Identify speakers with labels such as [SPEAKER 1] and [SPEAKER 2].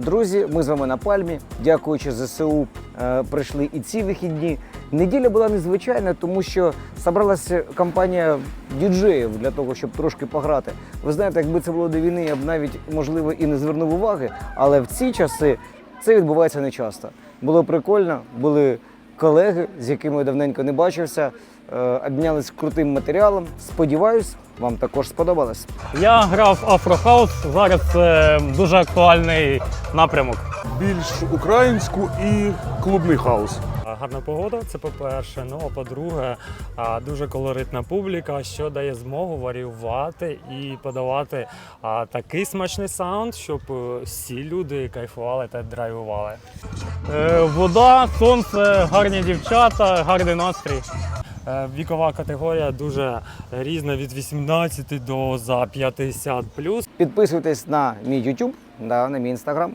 [SPEAKER 1] Друзі, ми з вами на пальмі. Дякуючи ЗСУ, е, прийшли і ці вихідні. Неділя була незвичайна, тому що зібралася компанія діджеїв для того, щоб трошки пограти. Ви знаєте, якби це було до війни, я б навіть можливо і не звернув уваги, але в ці часи це відбувається не часто. Було прикольно, були колеги, з якими я давненько не бачився, е, обмінялись крутим матеріалом. Сподіваюсь, вам також сподобалось.
[SPEAKER 2] Я грав Афрохаус. Зараз це дуже актуальний напрямок.
[SPEAKER 3] більш українську і клубний хаус.
[SPEAKER 2] Гарна погода, це по-перше. Ну а по-друге, дуже колоритна публіка, що дає змогу варіювати і подавати такий смачний саунд, щоб е, всі люди кайфували та драйвували. Е, Вода, сонце, гарні дівчата, гарний настрій. Е, Вікова категорія дуже різна від 18 до за 50
[SPEAKER 1] Підписуйтесь на мій YouTube, да, на мій Instagram.